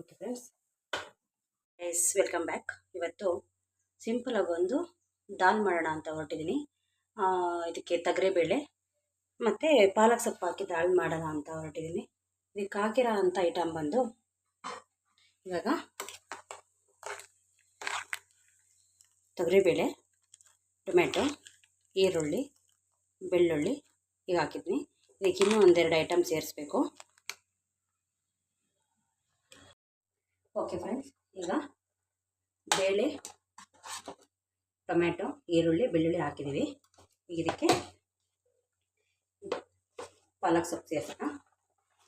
Okay friends yes welcome back ಇವತ್ತು ಸಿಂಪಲಾಗಿ ಒಂದು ದಾಲ್ ಮಾಡೋಣ ಅಂತ ಹೊರಟಿದ್ದೀನಿ ಇದಕ್ಕೆ ತೊಗರಿಬೇಳೆ ಮತ್ತು ಪಾಲಕ್ ಸೊಪ್ಪು ಹಾಕಿ ದಾಲ್ ಮಾಡೋಣ ಅಂತ ಹೊರಟಿದ್ದೀನಿ ಇದಕ್ಕೆ ಹಾಕಿರೋ ಅಂಥ ಐಟಮ್ ಬಂದು ಇವಾಗ ತೊಗರಿಬೇಳೆ ಟೊಮೆಟೊ ಈರುಳ್ಳಿ, ಬೆಳ್ಳುಳ್ಳಿ ಈಗ ಹಾಕಿದ್ದೀನಿ ಇದಕ್ಕೆ ಇನ್ನೂ ಒಂದೆರಡು ಐಟಮ್ ಸೇರಿಸ್ಬೇಕು. ಓಕೆ ಫ್ರೆಂಡ್ಸ್ ಈಗ ಬೇಳೆ ಟೊಮೆಟೊ ಈರುಳ್ಳಿ, ಬೆಳ್ಳುಳ್ಳಿ ಹಾಕಿದ್ದೀವಿ. ಈಗ ಇದಕ್ಕೆ ಪಾಲಕ್ ಸೊಪ್ಪು ಸೇರಿಸೋಣ.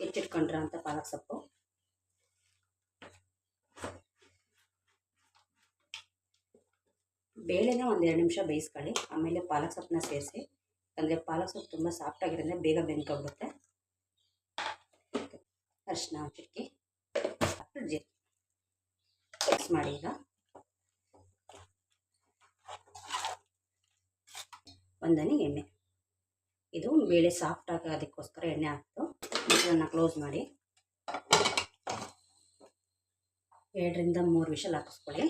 ಹೆಚ್ಚಿಟ್ಕೊಂಡ್ರ ಅಂತ ಪಾಲಕ್ ಸೊಪ್ಪು. ಬೇಳೆನ ಒಂದು ಎರಡು ನಿಮಿಷ ಬೇಯಿಸ್ಕೊಳ್ಳಿ. ಆಮೇಲೆ ಪಾಲಕ್ ಸೊಪ್ಪನ್ನ ಸೇರಿಸಿ. ಅಂದರೆ ಪಾಲಕ್ ಸೊಪ್ಪು ತುಂಬ ಸಾಫ್ಟಾಗಿರೋದ್ರೆ ಬೇಗ ಬೆಂದ್ಕೊಂಡ್ಬಿಡುತ್ತೆ. ಅರಿಶಿನ ಚಿಕ್ಕಿ ಜೀರಿಗೆ ಮಾಡಿ ಈಗ ಒಂದನೇ ಎಣ್ಣೆ. ಇದು ಬೇಳೆ ಸಾಫ್ಟ್ ಅದಕ್ಕೋಸ್ಕರ ಎಣ್ಣೆ ಹಾಕ್ತು ಇದನ್ನು ಕ್ಲೋಸ್ ಮಾಡಿ. ಎರಡರಿಂದ ಮೂರು ವಿಷಲ್ ಹಾಕಿಸ್ಕೊಳ್ಳಿ.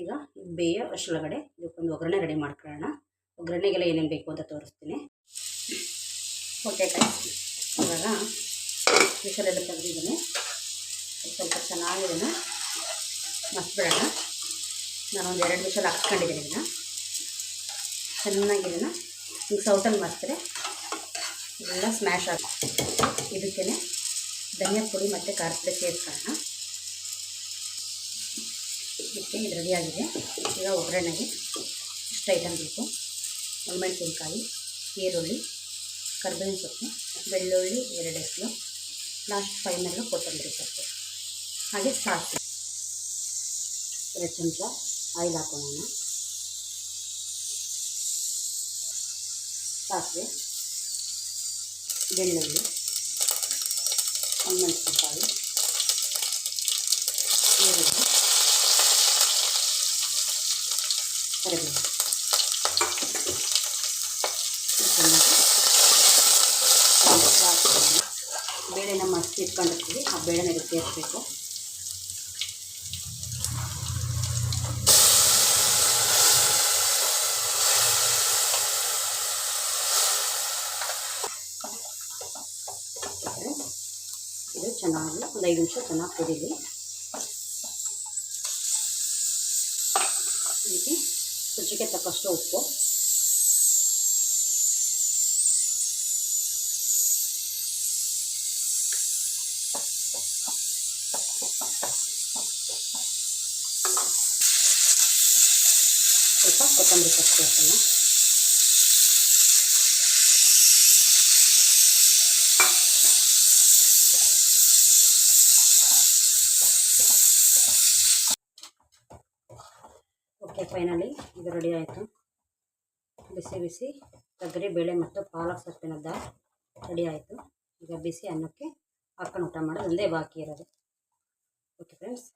ಈಗ ಬೇಯ ಅಷ್ಟೊಳಗಡೆ ಇದಕ್ಕೊಂದು ಒಗ್ಗರಣೆ ರೆಡಿ ಮಾಡ್ಕೊಳ್ಳೋಣ. ಒಗ್ಗರಣೆಗೆಲ್ಲ ಏನೇನು ಬೇಕು ಅಂತ ತೋರಿಸ್ತೀನಿ. ಓಕೆ ಇವಾಗ ವಿಷಲೆಲ್ಲ ತೆಗೆದಿದ್ದೀನಿ. ಸ್ವಲ್ಪ ಚೆನ್ನಾಗಿ ಇದನ್ನು ಮಸ್ಬಿಡೋಣ ನಾನೊಂದು ಎರಡು ನಿಮಿಷ ಹಾಕ್ಸ್ಕೊಂಡಿದ್ದೀನಿ ಇದನ್ನು. ಚೆನ್ನಾಗಿ ಇದನ್ನು ಈಗ ಸೌಟಲ್ಲಿ ಮಸ್ತ್ರೆ ಎಲ್ಲ ಸ್ಮ್ಯಾಶ್ ಆಗಿ ಇದಕ್ಕೇ ಧನಿಯಾ ಪುಡಿ ಮತ್ತು ಖಾರದ ಪುಡಿ ಸೇರಿಸ್ಕೊಳ್ಳೋಣ ಇದಕ್ಕೆ ಇದು ರೆಡಿಯಾಗಿದೆ ಈಗ ಒಗ್ಗರಣೆಗೆ ಇಷ್ಟು ಐಟಮ್ ಬೇಕು. ಒಣಮೆಣಸಿನ್ಕಾಯಿ ಈರುಳ್ಳಿ, ಕರ್ಬೇವಿನ ಸೊಪ್ಪು, ಬೆಳ್ಳುಳ್ಳಿ, ಎರಡು ಎಸ್ಲು ಲಾಸ್ಟ್ ಫೈನಲ್ಲು ಕೊತ್ತಂಬರಿ ಸೊಪ್ಪು. ಹಾಗೆ ಸಾಸಿವೆ. ಎರಡು ಚಮಚ ಆಯಿಲ್ ಹಾಕೊಳ್ಳೋಣ ಸಾಸಿವೆ ಬೆಳ್ಳುಳ್ಳಿ ಒಣಮೆಣಸಿನ್ಕಾಯಿ ಈರುಳ್ಳಿ ಕರಿಬೇವು ಬೇಳೆನ ಮಸ್ತ್ ಇಟ್ಕೊಂಡಿರ್ತೀವಿ ಆ ಬೇಳೆನ ಇದಕ್ಕೆ ಸೇರಿಸ್ಬೇಕು ಇದು ಚೆನ್ನಾಗಿ ಒಂದು ಐದು ನಿಮಿಷ ಚೆನ್ನಾಗಿ ಕುದೀಲಿ. ಇದಕ್ಕೆ ರುಚಿಗೆ ತಕ್ಕಷ್ಟು ಉಪ್ಪು. ಸ್ವಲ್ಪ ಕೊತ್ತಂಬರಿ ಸೊಪ್ಪು ಹಾಕೋಣ. ಓಕೆ ಫೈನಲಿ ಇದು ರೆಡಿ ಆಯಿತು. ಬಿಸಿ ಬಿಸಿ ತೊಗರಿ ಬೇಳೆ ಮತ್ತು ಪಾಲಕ್ ಸೊಪ್ಪಿನ ದಾಲ್ ರೆಡಿ ಆಯಿತು. ಈಗ ಬಿಸಿ ಅನ್ನಕ್ಕೆ ಹಾಕೊಂಡು ಊಟ ಮಾಡೋದು. ಒಂದೇ ಬಾಕಿ ಇರೋದು. Okay friends